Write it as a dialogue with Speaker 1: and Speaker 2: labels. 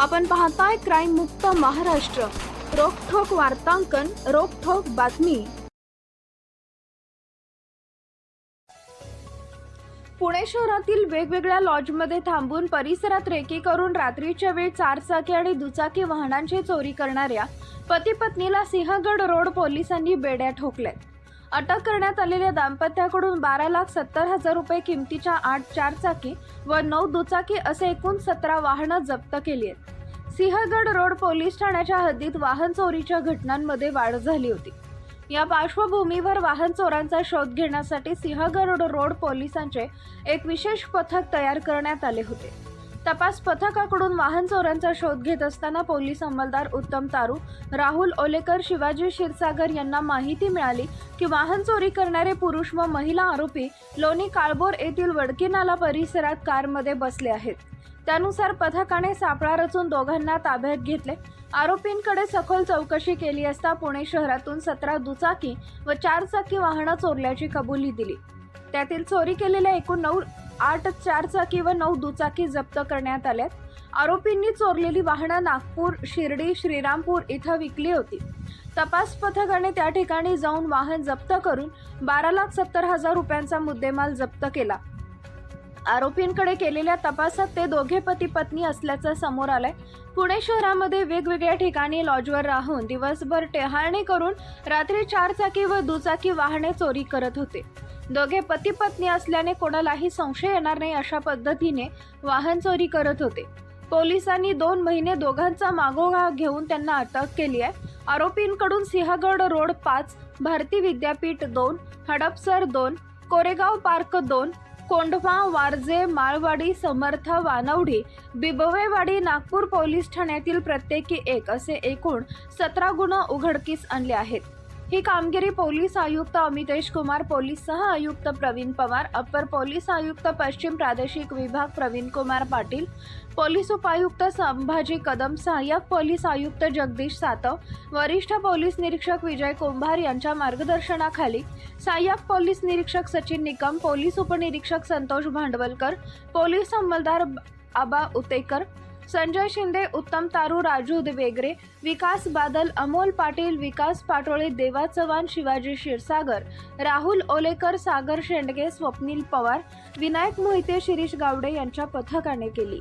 Speaker 1: आपण पाहताय क्राईम मुक्त महाराष्ट्र. रोखोक वार्तांकन रोखोक बातमी. पुणे शहरातील वेगवेगळ्या लॉजमध्ये थांबून परिसरात रेकी करून रात्रीच्या वेळी चारचाकी आणि दुचाकी वाहनांची चोरी करणाऱ्या पती पत्नीला सिंहगड रोड पोलिसांनी बेड्या ठोकल्यात. अटक करण्यात आलेल्या दाम्पत्याकडून बारा लाख सत्तर हजार रुपये किमतीच्या आठ चारचाकी व नऊ दुचाकी असे एकूण सतरा वाहनं जप्त केली आहेत. सिंहगड रोड पोलीस ठाण्याच्या हद्दीत वाहन चोरीच्या घटनांमध्ये वाढ झाली होती. या पार्श्वभूमीवर वाहन चोरांचा शोध घेण्यासाठी सिंहगड रोड पोलिसांचे एक विशेष पथक तयार करण्यात आले होते. तपास पथकाकडून वाहन चोरांचा शोध घेत असताना पोलीस अंमलदार उत्तम तारू राहुल ओलेकर शिवाजी क्षीरसागर यांना माहिती मिळाली की वाहन चोरी करणारे पुरुष व महिला आरोपी लोणी काळबोर येथील वडकीनाला परिसरात कारमध्ये बसले आहेत. त्यानुसार पथकाने सापळा रचून दोघांना ताब्यात घेतले. आरोपींकडे सखोल चौकशी केली असता पुणे शहरातून सतरा दुचाकी व चारचाकी वाहनं चोरल्याची कबुली दिली. त्यातील चोरी केलेल्या एकूण नऊ आठ चारचाकी व नऊ दुचाकी जप्त करण्यात आल्यात. आरोपींनी चोरलेली वाहनं नागपूर शिर्डी श्रीरामपूर इथं विकली होती. तपास पथकाने त्या ठिकाणी जाऊन वाहन जप्त करून बारा लाख सत्तर हजार रुपयांचा मुद्देमाल जप्त केला. आरोपींकडे केलेल्या तपासात ते दोघे पती पत्नी असल्याचं समोर आलंय. पुणे शहरामध्ये वेगवेगळ्या ठिकाणी लॉजवर राहून दिवसभर टेहाळणी करून रात्री चारचाकी व दुचाकी वाहने चोरी करत होते. दोघे पती पत्नी असल्याने कोणालाही संशय येणार नाही अशा पद्धतीने वाहन चोरी करत होते. पोलिसांनी दोन महिने दोघांचा मागोवा घेऊन त्यांना अटक केली आहे. आरोपींकडून सिंहगड रोड पाच भारती विद्यापीठ दोन हडपसर दोन कोरेगाव पार्क दोन कोंढवा वारजे माळवाडी समर्थ वानवडी बिबवेवाडी नागपूर पोलीस ठाण्यातील प्रत्येकी एक असे एकूण सतरा गुन्हे उघडकीस आणले आहेत. ही कामगिरी पोलीस आयुक्त अमितेश कुमार पोलीस सह आयुक्त प्रवीण पवार अप्पर पोलीस आयुक्त पश्चिम प्रादेशिक विभाग प्रवीण कुमार पाटील पोलीस उपायुक्त संभाजी कदम सहाय्यक पोलीस आयुक्त जगदीश सातव वरिष्ठ पोलीस निरीक्षक विजय कुंभार यांच्या मार्गदर्शनाखाली सहाय्यक पोलीस निरीक्षक सचिन निकम पोलीस उपनिरीक्षक संतोष भांडवलकर पोलीस अंमलदार आबा उतेकर संजय शिंदे उत्तम तारू राजू वेगरे विकास बादल अमोल पाटील विकास पाटोळे देवा चव्हाण शिवाजी क्षीरसागर राहुल ओलेकर सागर शेंडगे स्वप्नील पवार विनायक मोहिते शिरीष गावडे यांच्या पथकाने केली.